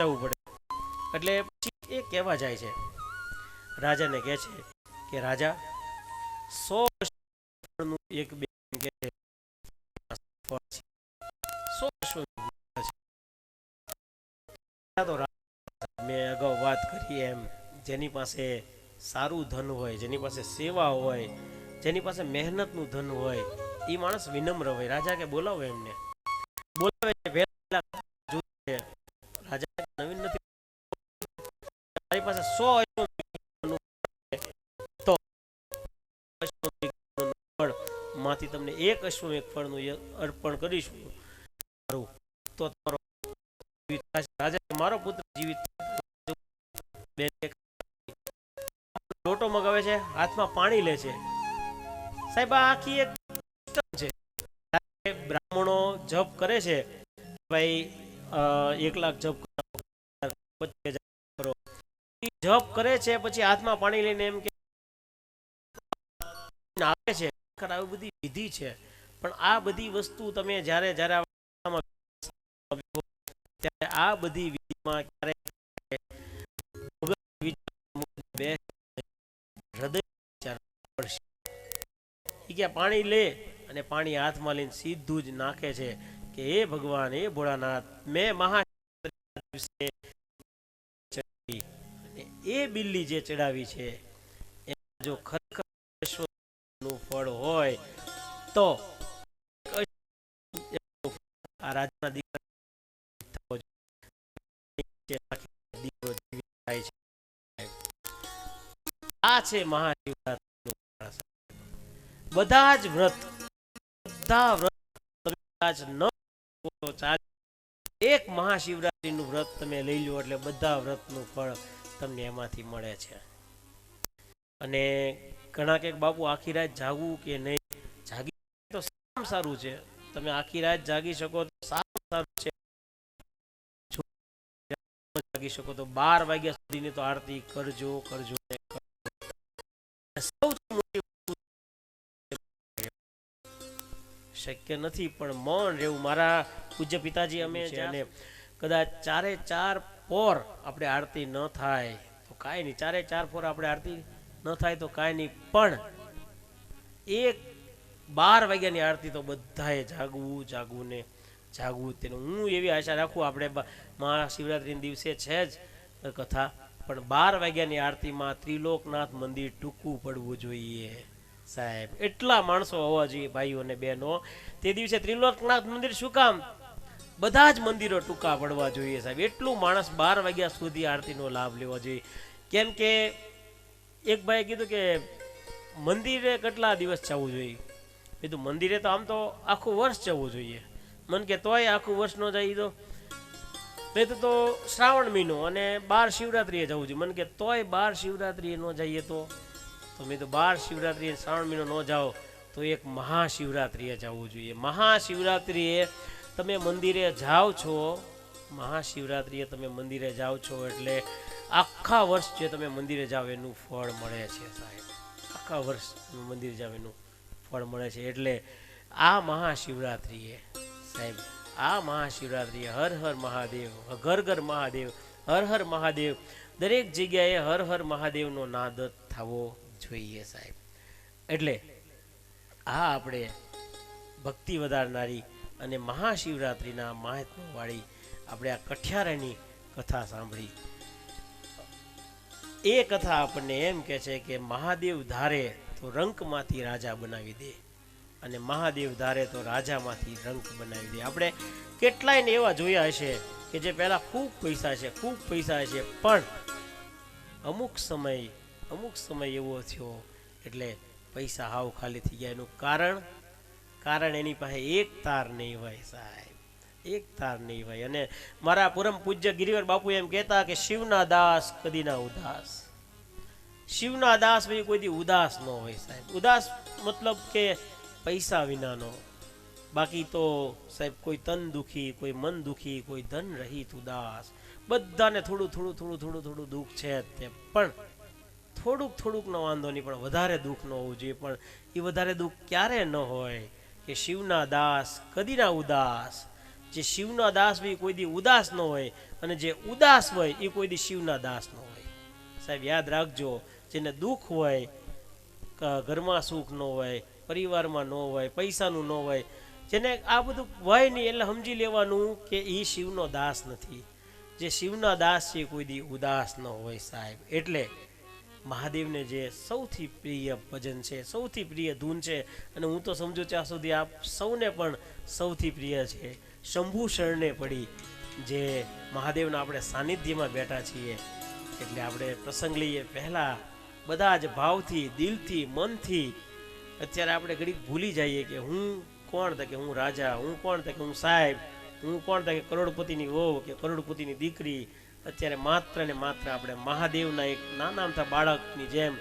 જવું પડે. એટલે પછી એ કહેવા જાય છે. રાજાને કહે છે કે, રાજા, સો એક બે મેં અગાઉ વાત કરી એમ. જેની પાસે સારું ધન હોય, જેની પાસે સેવા હોય, જેની પાસે મહેનતનું ધન હોય એ માણસ વિનમ્ર હોય. રાજા કે, બોલાવો એમને. બોલાવે છે વહેલા જૂથ છે. રાજા કે નવીન નથી મારી પાસે સો માંથી તમને એક અશ્વ ફળનું અર્પણ કરીશું. તો તમારો રાજા મારો પુત્ર જીવિત લોટો મગાવે છે, હાથમાં પાણી લે છે. સાહેબ, આ આખી એક છે. બ્રાહ્મણો જપ કરે છે ભાઈ એક લાખ જપ કરો પચીસ હજાર કરો ઈ જપ કરે છે, પછી હાથમાં પાણી લઈને એમ કે આવે છે આવી બધી વિધિ છે. પણ આ બધી વસ્તુ તમે જ્યારે જ્યારે આ બધી વિધિમાં ક્યારે પાણી લે અને પાણી હાથમાં લઈને સીધું જ નાખે છે કે, હે ભગવાન, હે ભોળાનાથ, મેં મહા એ બિલ્લી જે ચડાવી છે જો ખરેખર ફળ હોય, તો આ રાજના દીકરા આ છે મહાશિવરાત્રિનું બધા જ વ્રત, બધા વ્રત ન એક મહાશિવરાત્રિનું વ્રત તમે લઈ લો એટલે બધા વ્રતનું ફળ તમને એમાંથી મળે છે. અને ઘણા કંઈક બાપુ આખી રાત જાગવું કે નહીં જાગી તો સારામાં સારું છે. તમે આખી રાત જાગી શકો તો સારું સારું છે. જાગી શકો તો બાર વાગ્યા સુધીની તો આરતી કરજો કરજો. સૌથી મોટી શક્ય નથી પણ મૌન રહેવું. મારા પૂજ્ય પિતાજી અમે છે અને કદાચ ચારે ચાર પોર આપણે આરતી ન થાય, તો કાંઈ નહીં. ચારે ચાર ફોર આપણે આરતી ન થાય તો કાંઈ નહીં. પણ એક બાર વાગ્યાની આરતી તો બધાએ જાગવું જાગવું ને જાગવું તેનું. હું એવી આશા રાખું, આપણે મહાશિવરાત્રિના દિવસે છે જ કથા, પણ બાર વાગ્યાની આરતીમાં ત્રિલોકનાથ મંદિર ટૂંકું પડવું જોઈએ. સાહેબ, એટલા માણસો હોવા જોઈએ, ભાઈઓ અને બહેનો. તે દિવસે ત્રિલોકનાથ મંદિર શું કામ? બધા જ મંદિરો ટૂંકા પડવા જોઈએ સાહેબ. એટલું માણસ બાર વાગ્યા સુધી આરતીનો લાભ લેવો જોઈએ. કેમ કે એક ભાઈએ કીધું કે મંદિરે કેટલા દિવસ જવું જોઈએ? કીધું, મંદિરે તો આમ તો આખું વર્ષ જવું જોઈએ. મન કે તોય આખું વર્ષ ન જાય તો. તો તો શ્રાવણ મહિનો અને બાર શિવરાત્રિએ જવું જોઈએ. મને કે તોય બાર શિવરાત્રિએ ન જઈએ તો? તો મેં તો બાર શિવરાત્રીએ શ્રાવણ મહિનો ન જાઓ, તો એક મહાશિવરાત્રિએ જવું જોઈએ. મહાશિવરાત્રીએ તમે મંદિરે જાઓ છો, મહાશિવરાત્રીએ તમે મંદિરે જાઓ છો એટલે આખા વર્ષ જે તમે મંદિરે જાઓ એનું ફળ મળે છે સાહેબ. આખા વર્ષ તમે મંદિર જાઓ એનું ફળ મળે છે એટલે આ મહાશિવરાત્રિએ સાહેબ, આ મહાશિવરાત્રિએ હર હર મહાદેવ, ઘર ઘર મહાદેવ, હર હર મહાદેવ, દરેક જગ્યાએ હર હર મહાદેવનો નાદ થવો જોઈએ સાહેબ. એટલે આ આપણે ભક્તિ વધારનારી અને મહાશિવરાત્રિના મહાત્માવાળી આપણે આ કઠિયારાની કથા સાંભળી. એ કથા આપણને એમ કે છે કે મહાદેવ ધારે તો રંકમાંથી રાજા બનાવી દે અને મહાદેવ ધારે તો રાજામાંથી રંક બનાવી દે. આપણે કેટલાય ને એવા જોયા હશે કે જે પહેલા ખૂબ પૈસા છે, ખૂબ પૈસા છે, પણ અમુક સમય અમુક સમય એવો થયો એટલે પૈસા હાવ ખાલી થઈ ગયા. એનું કારણ કારણ એની પાસે એક તાર નહીં હોય સાહેબ. એક તાર નહીં હોય. અને મારા પુરમ પૂજ્ય ગિરિવર બાપુ એમ કહેતા કે શિવના દાસ કદી ના ઉદાસ. શિવના દાસ ભાઈ કોઈ દી ઉદાસ ન હોય સાહેબ. ઉદાસ મતલબ કે પૈસા વિનાનો. બાકી તો સાહેબ કોઈ તન દુખી, કોઈ મન દુખી, કોઈ ધન રહિત ઉદાસ. બધાને થોડું થોડું થોડું થોડું થોડું દુઃખ છે તે. પણ થોડુંક થોડુંક નો વાંધો નહીં, પણ વધારે દુઃખ ન હોવું જોઈએ. પણ એ વધારે દુઃખ ક્યારે ન હોય? કે શિવના દાસ, કદીના ઉદાસ. જે શિવના દાસ હોય કોઈ દી ઉદાસ ન હોય, અને જે ઉદાસ હોય એ કોઈ દી શિવના દાસ ન હોય. સાહેબ, યાદ રાખજો, જેને દુઃખ હોય ઘરમાં સુખ ન હોય, પરિવારમાં ન હોય, પૈસાનું ન હોય, જેને આ બધું હોય નહીં એટલે સમજી લેવાનું કે એ શિવનો દાસ નથી. જે શિવના દાસ છે કોઈ દી ઉદાસ ન હોય સાહેબ. એટલે મહાદેવને જે સૌથી પ્રિય ભજન છે, સૌથી પ્રિય ધૂન છે, અને હું તો સમજુ ત્યાં સુધી આપ સૌને પણ સૌથી પ્રિય છે. શંભુ શરણે પડી, જે મહાદેવના આપણે સાનિધ્યમાં બેઠા છીએ. એટલે આપણે પ્રસંગ લઈએ. પહેલા બધા જ ભાવથી, દિલથી, મનથી અત્યારે આપણે ઘડીક ભૂલી જઈએ કે હું કોણ તકે હું રાજા, હું કોણ તકે હું સાહેબ, હું કોણ તકે કરોડપતિની વહુ કે કરોડપતિની દીકરી અત્યારે માત્ર ને માત્ર આપણે મહાદેવના એક નાના બાળકની જેમ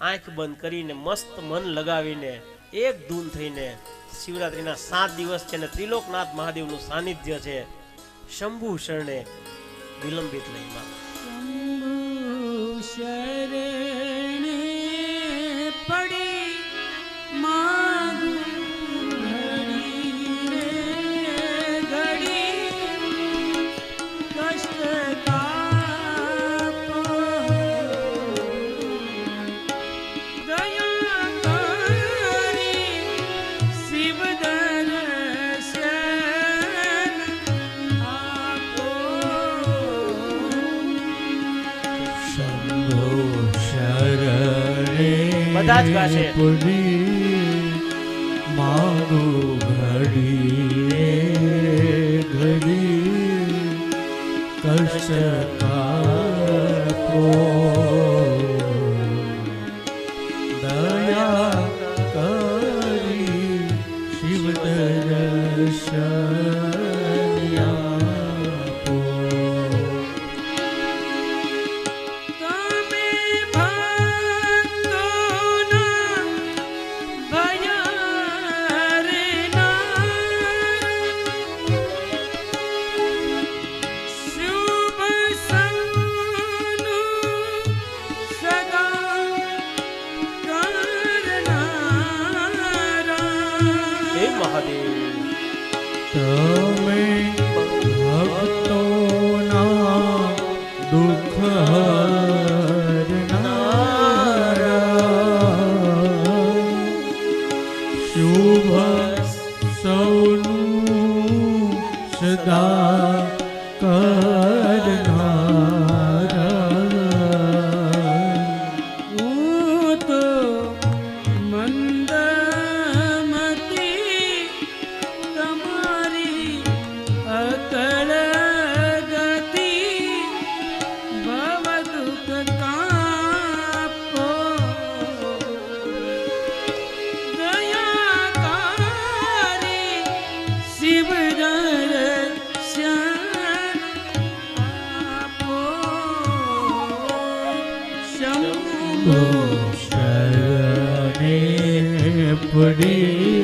આંખ બંધ કરીને મસ્ત મન લગાવીને એક ધૂન થઈને શિવરાત્રિના સાત દિવસ છે ને ત્રિલોકનાથ મહાદેવનું સાનિધ્ય છે, શંભુ શરણે વિલંબિત લઈમાં. શંભુ શરણે બધા જ ગાશે. માગો ઘડી ઘડી કષ્ટ કાપો શરણે પડી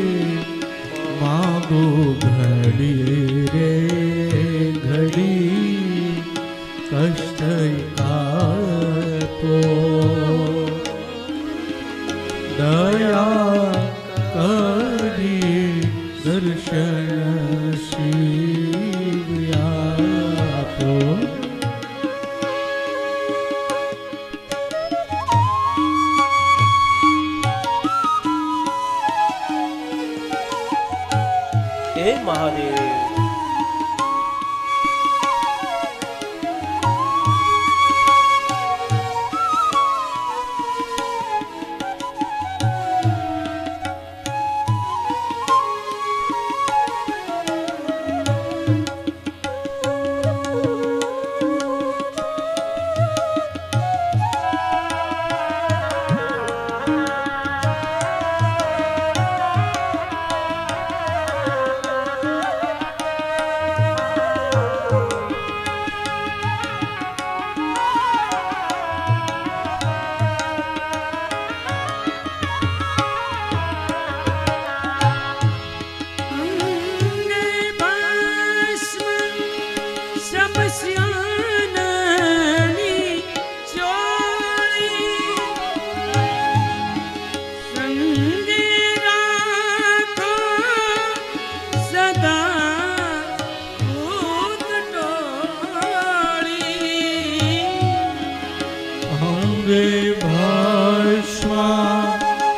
ભસ્મા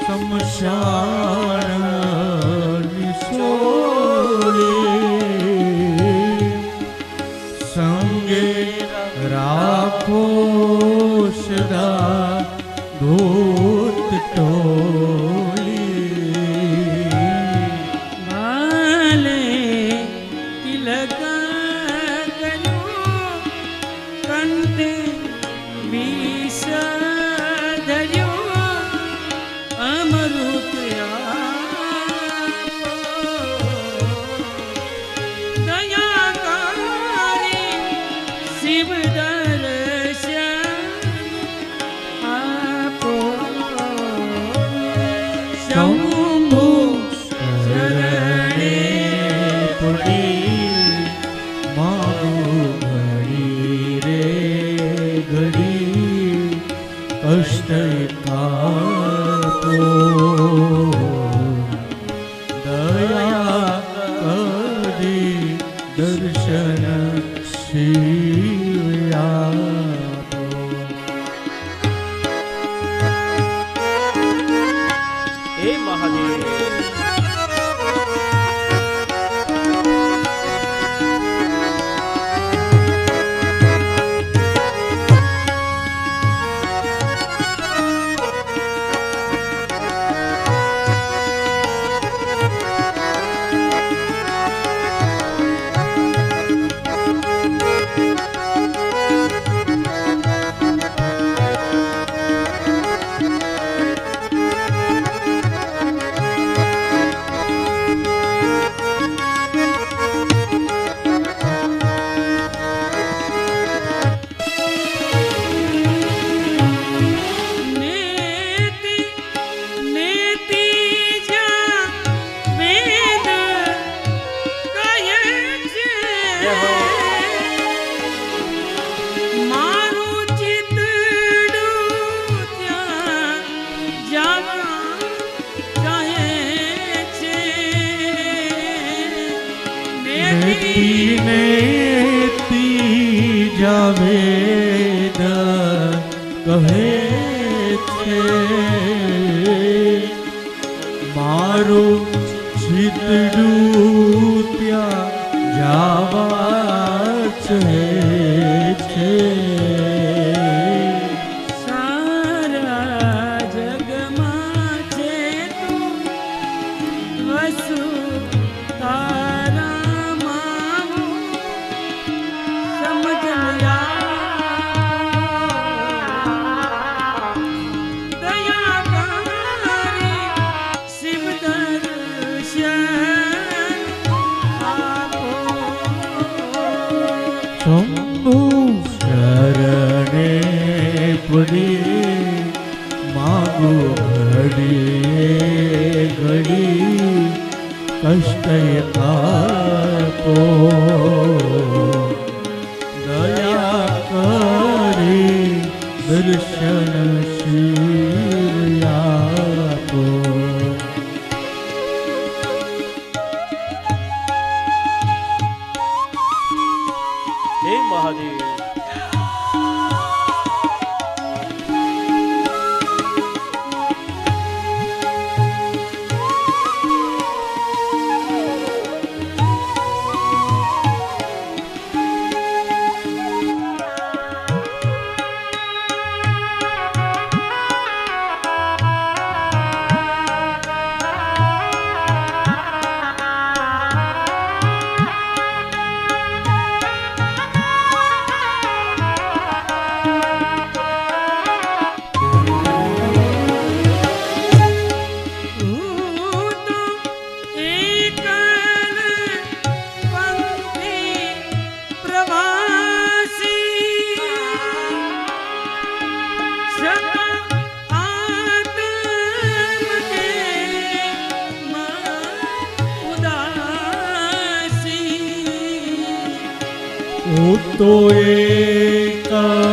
સમશા Österreich. જય મહાદેવ. હું તો એકલ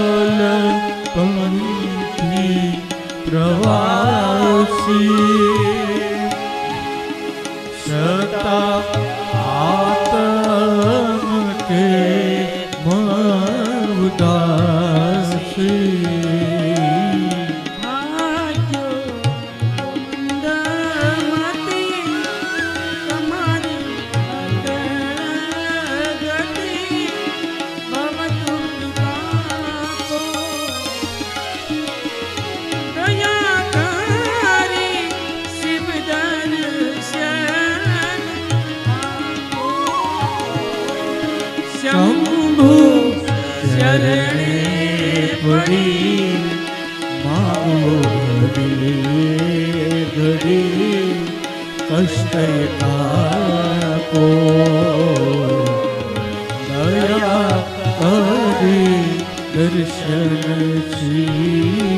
પ્રવાસી કષ્ટ આપો. દયા કરી દર્શન જીવ્યા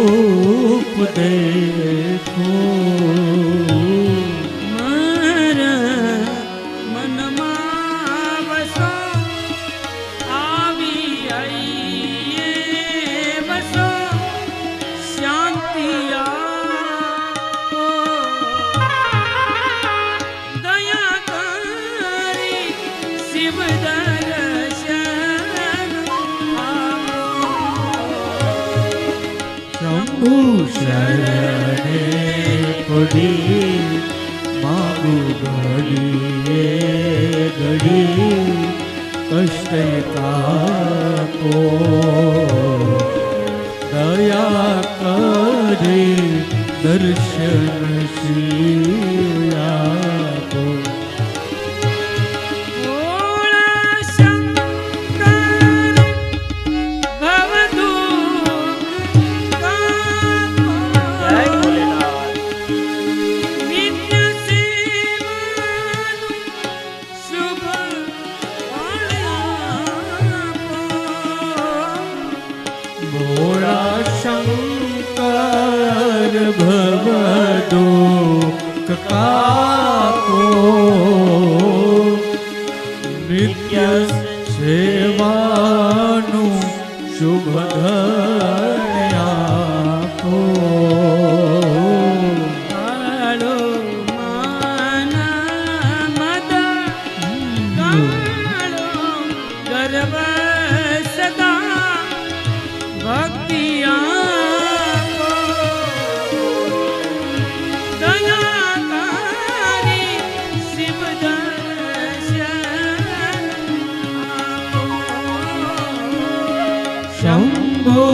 શિવરૂપ દેખું.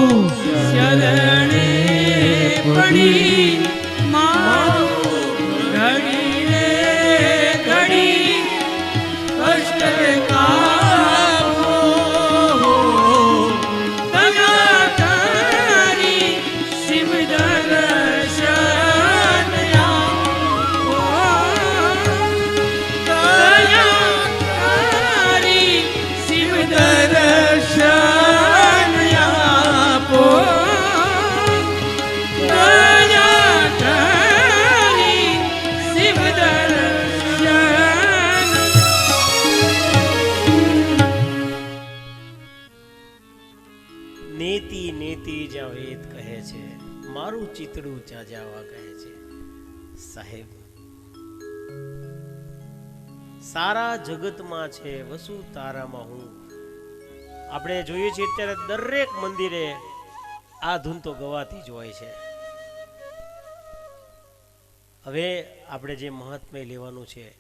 શંભુ કહે છે, મારું ચિતડું જ્યાં જાવા કહે છે. સાહેબ, સારા જગતમાં છે, વસુ તારામાં હું. આપણે જોઈએ છીએ અત્યારે દરેક મંદિરે આ ધૂન તો ગવાતી જ હોય છે. હવે આપણે જે મહાત્મય લેવાનું છે,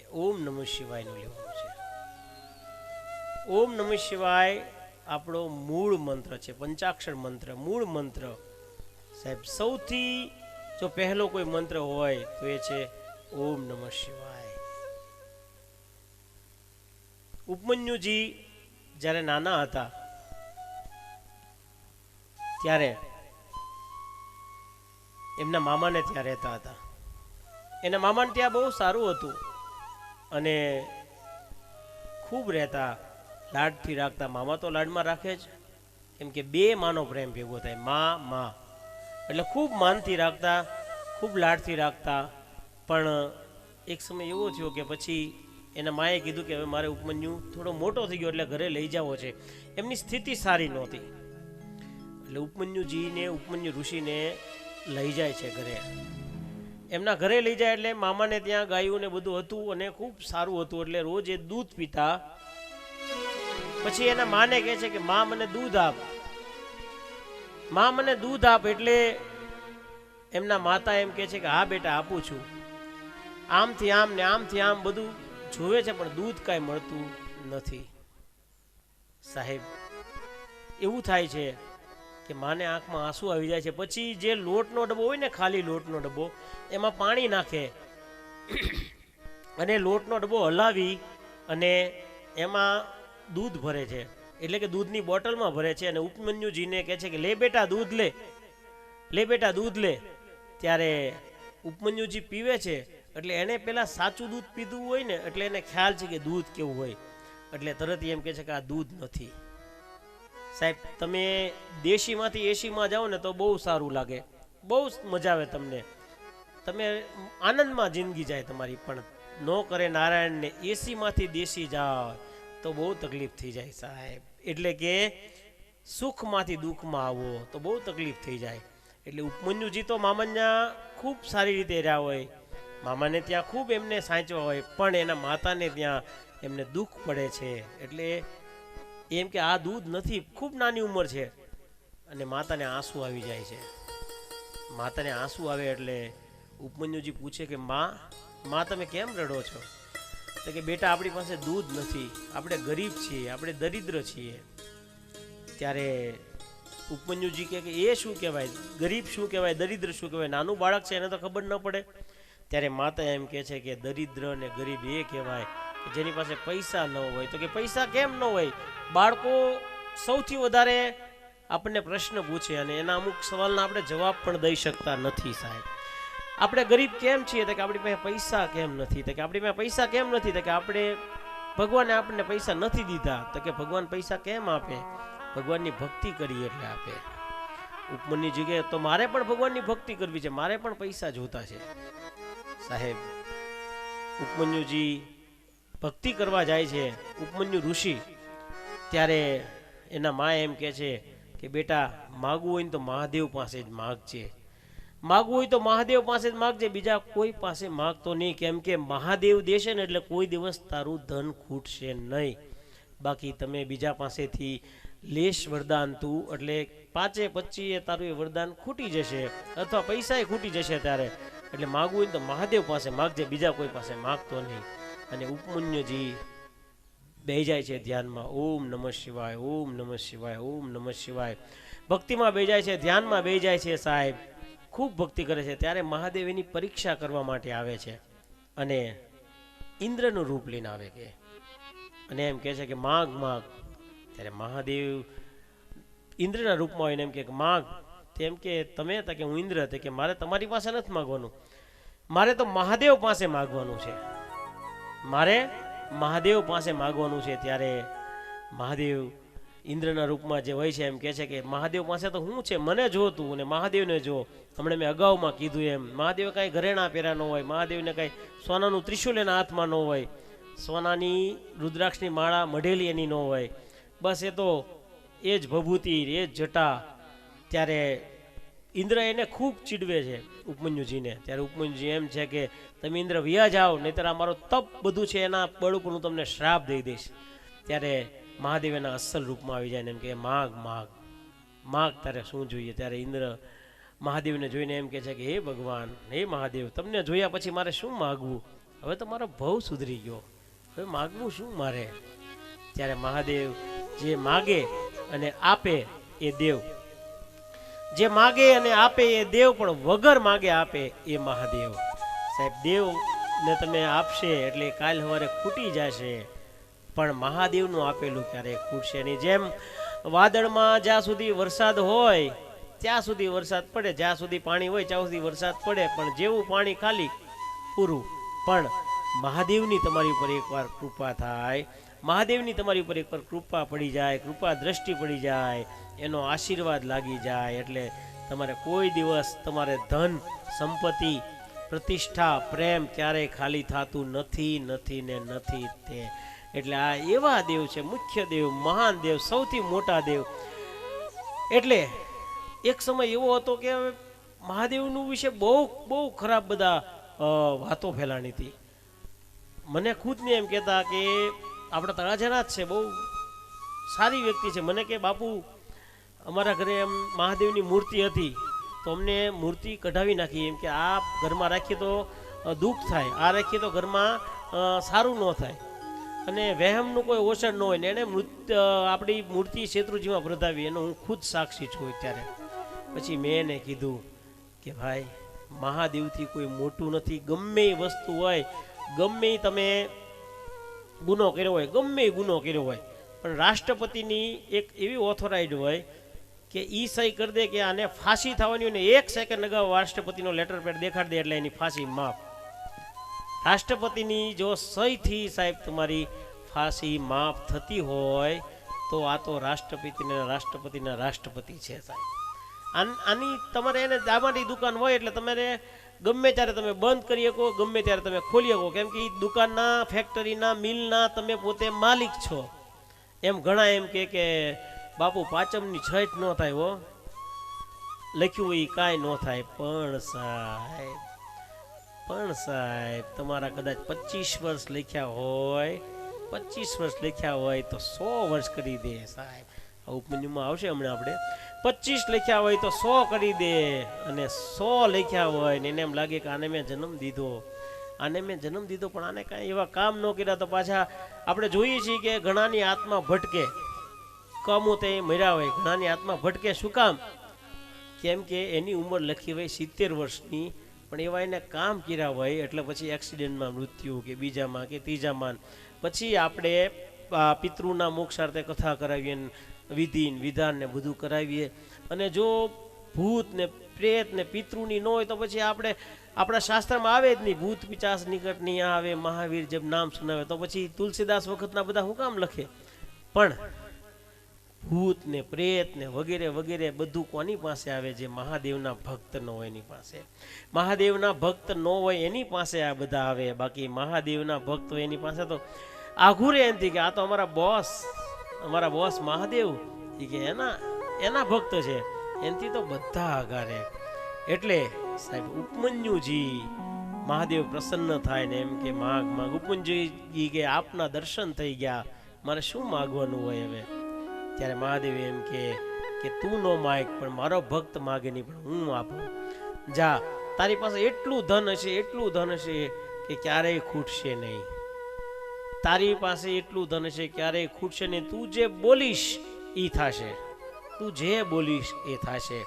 એ ઓમ નમઃ શિવાયનું લેવાનું છે. ઓમ નમઃ શિવાય આપણો મૂળ મંત્ર છે, પંચાક્ષર મંત્ર, મૂળ મંત્ર. સાહેબ, સૌથી જો પહેલો કોઈ મંત્ર હોય તો એ છે, ઓમ નમઃ શિવાય. ઉપમન્યુજી જ્યારે નાના હતા, ત્યારે એમના મામાને ત્યાં રહેતા હતા. એના મામાને ત્યાં બહુ સારું હતું અને ખૂબ રહેતા લાડથી રાખતા મામા તો લાડમાં રાખે જ. કેમ કે બે માનો પ્રેમ ભેગો થાય. મા મા. એટલે ખૂબ માનથી રાખતા, ખૂબ લાડથી રાખતા. પણ એક સમય એવો થયો કે પછી એના માએ કીધું કે હવે મારે ઉપમન્યુ થોડો મોટો થઈ ગયો એટલે ઘરે લઈ જવો છે. એમની સ્થિતિ સારી નહોતી. એટલે ઉપમન્યુજીને, ઉપમન્યુ ઋષિને લઈ જાય છે ઘરે. એમના ઘરે લઈ જાય એટલે મામાને ત્યાં ગાયું ને બધું હતું અને ખૂબ સારું હતું. એટલે રોજ એ દૂધ પીતા પછી એના માને કહે છે કે માં મને દૂધ આપ. માં મને દૂધ આપ એટલે એમના માતા એમ કહે છે કે હા બેટા, આપું છું. આમથી આમ ને આમથી આમ બધું જોવે છે, પણ દૂધ કાંઈ મળતું નથી. સાહેબ, એવું થાય છે કે માને આંખમાં આંસુ આવી જાય છે. પછી જે લોટનો ડબ્બો હોય ને, ખાલી લોટનો ડબ્બો, એમાં પાણી નાખે. અને લોટનો ડબ્બો હલાવી અને એમાં દૂધ ભરે છે. એટલે કે દૂધની બોટલમાં ભરે છે અને ઉપમન્યુજીને કહે છે કે, લે બેટા, દૂધ લે. લે બેટા, દૂધ લે. ત્યારે ઉપમન્યુજી પીવે છે, એટલે એને પેલા સાચું દૂધ પીધું હોય ને, એટલે એને ખ્યાલ છે કે દૂધ કેવું હોય. એટલે તરત એમ કહે છે કે, આ દૂધ નથી. સાહેબ, તમે દેશીમાંથી એસીમાં જાઓ ને, તો બહુ સારું લાગે. બહુ મજા આવે તમને. તમે આનંદમાં જિંદગી જાય તમારી, પણ નો કરે નારાયણને એસીમાંથી દેશી જાઓ તો બહુ તકલીફ થઈ જાય સાહેબ. એટલે કે સુખમાંથી દુઃખમાં આવો તો બહુ તકલીફ થઈ જાય. એટલે ઉપમન્યુજી તો મામાના ખૂબ સારી રીતે રહ્યા હોય. મામાને ત્યાં ખૂબ એમને સાચવા હોય, પણ એના માતાને ત્યાં એમને દુઃખ પડે છે. એટલે એમ કે આ દૂધ નથી, ખૂબ નાની ઉંમર છે. અને માતાને આંસુ આવી જાય છે. માતાને આંસુ આવે એટલે ઉપમન્યુજી પૂછે કે, માં માં, તમે કેમ રડો છો? તો કે બેટા આપણી પાસે દૂધ નથી. આપણે ગરીબ છીએ, આપણે દરિદ્ર છીએ. ત્યારે ઉપમન્યુજી કહે કે એ શું કહેવાય? ગરીબ શું કહેવાય? દરિદ્ર શું કહેવાય? નાનું બાળક છે, એને તો ખબર ન પડે. ત્યારે માતા એમ કહે છે કે દરિદ્ર અને ગરીબ એ કહેવાય જેની પાસે પૈસા ન હોય. તો કે પૈસા કેમ ન હોય? બાળકો સૌથી વધારે આપણને પ્રશ્ન પૂછે અને એના અમુક સવાલના આપણે જવાબ પણ દઈ શકતા નથી સાહેબ. આપણે ગરીબ કેમ છીએ તો કે આપણી પાસે પૈસા કેમ નથી? તો કે આપણી પાસે પૈસા કેમ નથી? તો કે આપણે ભગવાને આપણને પૈસા નથી દીધા. તો કે ભગવાન પૈસા કેમ આપે? ભગવાનની ભક્તિ કરી એટલે આપે. ઉપમનની જગ્યાએ તો મારે પણ ભગવાનની ભક્તિ કરવી છે. મારે પણ પૈસા જોતા છે. સાહેબ ઉપમન્યુજી ભક્તિ કરવા જાય છે. ઉપમન્યુ ઋષિ ત્યારે એના મા એમ કહે છે કે, બેટા, માગવું હોય ને તો મહાદેવ પાસે જ માગજે માગવું હોય તો મહાદેવ પાસે જ માગજે, બીજા કોઈ પાસે માગતો નહીં. કેમ કે મહાદેવ દેશે ને એટલે કોઈ દિવસ તારું ધન ખૂટશે નહીં. બાકી તમે બીજા પાસેથી લેશ વરદાન તું, એટલે પાંચે પચીએ તારું એ વરદાન ખૂટી જશે, અથવા પૈસાએ ખૂટી જશે ત્યારે. એટલે માગવું હોય તો મહાદેવ પાસે માગજે, બીજા કોઈ પાસે માગતો નહીં. અને ઉપમન્યુજી બે જાય છે ધ્યાનમાં. ઓમ નમઃ શિવાય, ઓમ નમઃ શિવાય, ઓમ નમઃ શિવાય. ભક્તિમાં બે જાય છે, ધ્યાનમાં બે જાય છે સાહેબ. ખૂબ ભક્તિ કરે છે ત્યારે મહાદેવ એની પરીક્ષા કરવા માટે આવે છે અને ઇન્દ્રનું રૂપ લઈને આવે કે. અને એમ કહે છે કે માગ માગ. ત્યારે મહાદેવ ઇન્દ્રના રૂપમાં હોય ને એમ કે માગ. તેમ કે તમે હતા કે હું ઇન્દ્ર હતો, કે મારે તમારી પાસે નથી માગવાનું. મારે તો મહાદેવ પાસે માગવાનું છે. મારે મહાદેવ પાસે માગવાનું છે ત્યારે મહાદેવ ઇન્દ્રના રૂપમાં જે હોય છે, એમ કહે છે કે મહાદેવ પાસે તો હું છે, મને જોતું અને મહાદેવને જો. હમણાં મેં અગાઉમાં કીધું એમ. મહાદેવ કાંઈ ઘરેણા પહેર્યા ન હોય, મહાદેવને કાંઈ સોનાનું ત્રિશુલ એના હાથમાં ન હોય, સોનાની રુદ્રાક્ષની માળા મઢેલી એની ન હોય. બસ એ તો એ જ ભભૂતિ, એ જ જટા. ત્યારે ઇન્દ્ર એને ખૂબ ચીડવે છે, ઉપમન્યુજીને. ત્યારે ઉપમન્યુજી એમ છે કે, તમે ઇન્દ્ર વ્યા જાઓ, નહીતર આ મારો તપ બધું છે, એના બળ ઉપર હું તમને શ્રાપ દઈ દઈશ. ત્યારે મહાદેવ એના અસલ રૂપમાં આવી જાય ને એમ કે માગ માગ માગ તારે શું જોઈએ? ત્યારે ઇન્દ્ર મહાદેવને જોઈને એમ કહે છે કે, હે ભગવાન, હે મહાદેવ, તમને જોયા પછી મારે શું માગવું? હવે તો મારો ભવ સુધરી ગયો. હવે માગવું શું મારે? ત્યારે મહાદેવ જે માગે અને આપે એ દેવ. જે માગે અને આપે એ દેવ પણ વગર માગે આપે એ મહાદેવ. સાહેબ દેવ ને તમે આપશે એટલે કાલ સવારે ખૂટી જશે. પણ મહાદેવનું આપેલું ક્યારેય ખૂટશે નહીં. જેમ વાદળમાં જ્યાં સુધી વરસાદ હોય, ત્યાં સુધી વરસાદ પડે, જ્યાં સુધી પાણી હોય, ત્યાં સુધી વરસાદ પડે, પણ જેવું પાણી ખાલી પૂરું. પણ મહાદેવની તમારી ઉપર એકવાર કૃપા થાય, મહાદેવની તમારી ઉપર એકવાર કૃપા પડી જાય, કૃપા દ્રષ્ટિ પડી જાય, એનો આશીર્વાદ લાગી જાય, એટલે તમારે કોઈ દિવસ તમારે ધન, સંપત્તિ, પ્રતિષ્ઠા, પ્રેમ ક્યારેય ખાલી થતું નથી નથી ને નથી તે. એટલે આ એવા દેવ છે, મુખ્ય દેવ, મહાન દેવ, સૌથી મોટા દેવ. એટલે એક સમય એવો હતો કે મહાદેવનું વિશે બહુ બહુ ખરાબ બધા વાતો ફેલાણી હતી. મને ખુદને એમ કહેતા કે આપણા તળાજાના જ છે, બહુ સારી વ્યક્તિ છે. મને કે, બાપુ, અમારા ઘરે એમ મહાદેવની મૂર્તિ હતી, તો અમને મૂર્તિ કઢાવી નાખી. એમ કે, આ ઘરમાં રાખીએ તો દુઃખ થાય. આ રાખીએ તો ઘરમાં સારું ન થાય. અને વહેમનું કોઈ ઓસર ન હોય ને એને મૃત આપણી મૂર્તિ શેત્રુજીમાં પ્રધાવી, એનો હું ખુદ સાક્ષી છું અત્યારે. પછી મેં એને કીધું કે ભાઈ, મહાદેવથી કોઈ મોટું નથી, ગમે એ વસ્તુ હોય, ગમે તમે ગુનો કર્યો હોય, ગમે ગુનો કર્યો હોય, પણ રાષ્ટ્રપતિની એક એવી ઓથોરાઇડ હોય કે ઈ સહી કરી દે કે આને ફાંસી થવાની હોય ને એક સેકન્ડ અગાઉ રાષ્ટ્રપતિનો લેટર પેડ દેખાડી દે એટલે એની ફાંસી માફ. રાષ્ટ્રપતિની જો સહીથી સાહેબ તમારી ફાંસી માફ થતી હોય, તો આ તો રાષ્ટ્રપતિને રાષ્ટ્રપતિના રાષ્ટ્રપતિ છે સાહેબ. આન- તમારે એને દાબાની દુકાન હોય એટલે તમારે ગમે ત્યારે તમે બંધ કરી શકો, ગમે ત્યારે તમે ખોલી શકો. કેમ કે દુકાનના, ફેક્ટરીના, મિલના તમે પોતે માલિક છો. એમ ઘણા એમ કે કે, બાપુ, પાંચમની છઠ ન થાય હો. લખ્યું હોય કાંઈ ન થાય. પણ સાહેબ પણ સાહેબ, તમારા કદાચ પચીસ વર્ષ લખ્યા હોય, પચીસ વર્ષ લખ્યા હોય તો સો વર્ષ કરી દે સાહેબ. ઉપમન્યુમાં આવશે હમણાં આપણે. પચીસ લખ્યા હોય તો સો કરી દે અને સો લખ્યા હોય ને એને એમ લાગે કે આને મેં જન્મ દીધો. આને મેં જન્મ દીધો, પણ આને કાંઈ એવા કામ ન કર્યા તો પાછા આપણે જોઈએ છીએ કે ઘણાની આત્મા ભટકે. કમો તે મર્યા હોય, ઘણાની આત્મા ભટકે. શું કામ? કેમ કે એની ઉંમર લખી હોય સિત્તેર વર્ષની. પણ એવા એને કામ કર્યા હોય, એટલે પછી એક્સિડન્ટમાં મૃત્યુ કે બીજામાં કે ત્રીજામાં. પછી આપણે પિતૃના પિતૃના મોક્ષાર્થે કથા કરાવીએ વિધિ વિધાન ને બધું કરાવીએ. અને જો ભૂત ને પ્રેત ને પિતૃની ન હોય તો પછી આપણે, આપણા શાસ્ત્રમાં આવે જ નહીં, ભૂત પિચાસ નિકટ નહીં આવે, મહાવીર જેમ નામ સુનાવે, તો પછી તુલસીદાસ વખતના બધા હું કામ લખે? પણ ભૂત ને પ્રેત ને વગેરે વગેરે બધું કોની પાસે આવે જે મહાદેવના ભક્ત ન હોય એની પાસે. મહાદેવના ભક્ત ન હોય એની પાસે આ બધા આવે. બાકી મહાદેવના ભક્ત હોય એની પાસે તો આઘુરે એમથી કે આ તો અમારા બોસ અમારા બોસ મહાદેવ. કે એના એના ભક્ત છે. એનથી તો બધા આઘારે એટલે સાહેબ, ઉપમન્યુજી મહાદેવ પ્રસન્ન થાય ને એમ કે માગ માગ. ઉપમન્યુજી કે આપના દર્શન થઈ ગયા. મારે શું માગવાનું હોય હવે? ત્યારે મહાદેવ એમ કે કે તું નો માગ પણ મારો ભક્ત માગે નહીં, પણ હું આપું. જા, તારી પાસે એટલું ધન હશે, એટલું ધન હશે કે ક્યારેય ખૂટશે નહીં. તારી પાસે એટલું ધન હશે, ક્યારેય ખૂટશે નહીં. તું જે બોલીશ એ થશે. તું જે બોલીશ, એ થશે.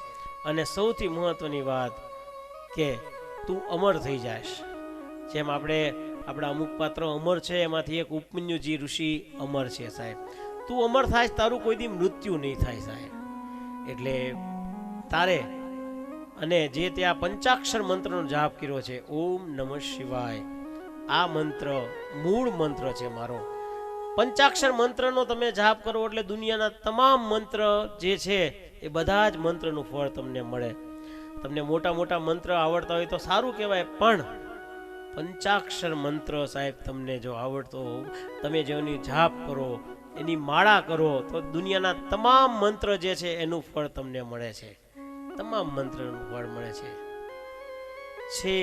અને સૌથી મહત્વની વાત કે, તું અમર થઈ જાશ જેમ આપણે, આપણા અમુક પાત્રો અમર છે, એમાંથી એક ઉપમન્યુજી ઋષિ અમર છે સાહેબ. તું અમર થાય તારું કોઈ દી મૃત્યુ નહીં થાય સાહેબ. એટલે તારે અને જે ત્યાં પંચાક્ષર મંત્રનો જાપ કર્યો છે, ઓમ નમઃ શિવાય. આ મંત્ર મૂળ મંત્ર છે મારો. પંચાક્ષર મંત્રનો તમે જાપ કરો એટલે દુનિયાના તમામ મંત્ર જે છે, એ બધા જ મંત્રનું ફળ તમને મળે. તમને મોટા મોટા મંત્ર આવડતા હોય તો સારું કહેવાય, પણ પંચાક્ષર મંત્ર સાહેબ તમને જો આવડતો તમે જેની જાપ કરો એની માળા કરો, તો દુનિયાના તમામ મંત્ર જે છે એનું ફળ તમને મળે છે. તમામ મંત્રનું ફળ મળે છે.